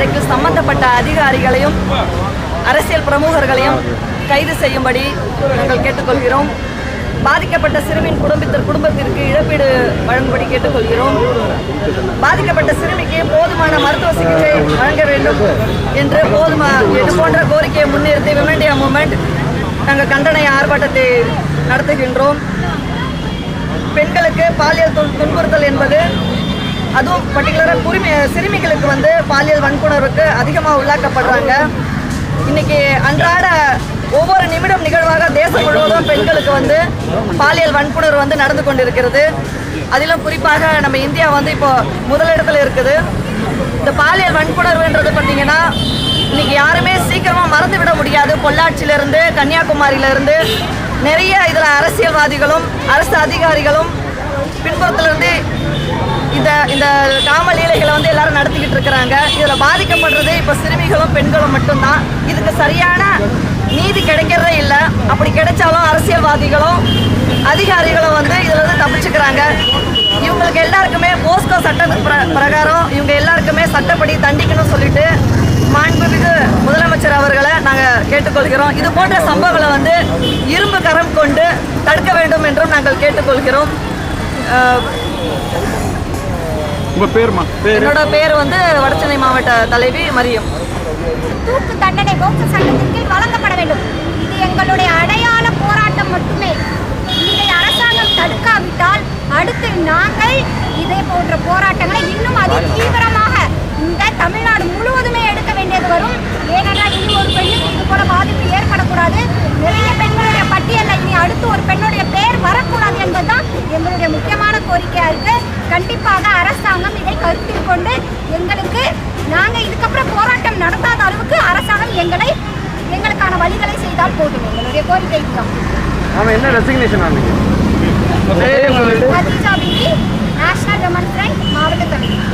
வழக்கில் சம்பந்தப்பட்ட அதிகாரிகளையும் அரசியல் பிரமுகர்களையும் கைது செய்யும்படி நாங்கள் கேட்டுக்கொள்கிறோம். பாதிக்கப்பட்ட சிறுமியின் குடும்பத்திற்கு குடும்பத்திற்கு இழப்பீடு வழங்கும்படி கேட்டுக்கொள்கிறோம். பாதிக்கப்பட்ட சிறுமிக்கு போதுமான மருத்துவ சிகிச்சை வழங்க வேண்டும் என்று போதுமா இது போன்ற கோரிக்கையை முன்னிறுத்தி விமண்டியா மூமெண்ட் நாங்கள் கண்டன ஆர்ப்பாட்டத்தை நடத்துகின்றோம். பெண்களுக்கு பாலியல் துன்புறுத்தல் என்பது அதுவும் பர்டிகுலராக குருமி சிறுமிகளுக்கு வந்து பாலியல் வன்புணர்வுக்கு அதிகமாக உள்ளாக்கப்படுறாங்க. இன்னைக்கு அன்றாட ஒவ்வொரு நிமிடம் நிகழ்வாக தேசம் முழுவதும் பெண்களுக்கு வந்து பாலியல் வன்புணர்வு வந்து நடந்து கொண்டிருக்கிறது. அதிலும் குறிப்பாக நம்ம இந்தியா வந்து இப்போ முதலிடத்தில் இருக்குது. இந்த பாலியல் வன்புணர்வுன்றது பார்த்தீங்கன்னா இன்னைக்கு யாருமே சீக்கிரமாக மறந்து விட முடியாது. பொள்ளாச்சியிலிருந்து கன்னியாகுமரியிலிருந்து நிறைய இதில் அரசியல்வாதிகளும் அரசு அதிகாரிகளும் பின்புறத்துலேருந்து இந்த இந்த காம லீலைகளை வந்து எல்லாரும் நடத்திக்கிட்டு இருக்கிறாங்க. இதில் பாதிக்கப்படுறது இப்போ சிறுமிகளும் பெண்களும் மட்டும்தான். இதுக்கு சரியான நீதி கிடைக்கிறதே இல்லை. அப்படி கிடைச்சாலும் அரசியல்வாதிகளும் அதிகாரிகளும் வந்து இதில் வந்து தப்பிச்சுக்கிறாங்க. இவங்களுக்கு எல்லாருக்குமே போஸ்கோ சட்ட பிர- பிரகாரம் இவங்க எல்லாருக்குமே சட்டப்படி தண்டிக்கணும்னு சொல்லிட்டு மாண்புமிகு முதலமைச்சர் அவர்களை நாங்கள் கேட்டுக்கொள்கிறோம். இது போன்ற சம்பவங்களை வந்து இரும்பு கரம் கொண்டு தடுக்க வேண்டும் என்றும் நாங்கள் கேட்டுக்கொள்கிறோம். உங்க பேருமா? பேரு? என்னோட பேர் வந்து வடசென்னை மாவட்ட தலைவி மரியம். தூக்கு தண்டனை போக்கு சட்டத்தின் கீழ் வழங்கப்பட வேண்டும். இது எங்களுடைய அடையாள போராட்டம் மட்டுமே. இதை அரசாங்கம் தடுக்காவிட்டால் அடுத்து நாங்கள் இதே போன்ற போராட்டங்களை இன்னும் அதி தீவிரமாக இந்த தமிழ்நாடு முழுவதுமே எடுக்க வேண்டியது வரும். ஏனென்றால் இனி ஒரு பெண்ணுக்கு இது போல பாதிப்பு ஏற்படக்கூடாது. நிறைய பெண்களுடைய பட்டியலில் இனி அடுத்து ஒரு பெண்ணுடைய பெயர் வரக்கூடாது என்பதுதான் எங்களுடைய முக்கியமான கோரிக்கையா இருக்கு. கண்டிப்பாக அரசாங்கம் இதை கருத்தில் கொண்டு எங்களுக்கு நாங்க இதுக்கப்புறம் போராட்டம் நடத்தாத அளவுக்கு அரசாங்கம் எங்களை எங்களுக்கான வழிகளை செய்தால் போதும். எங்களுடைய கோரிக்கை இதுதான். ஆமா என்ன resignation ஆனீங்க? Khadija Bibi national women front மாவட்ட தலைவர்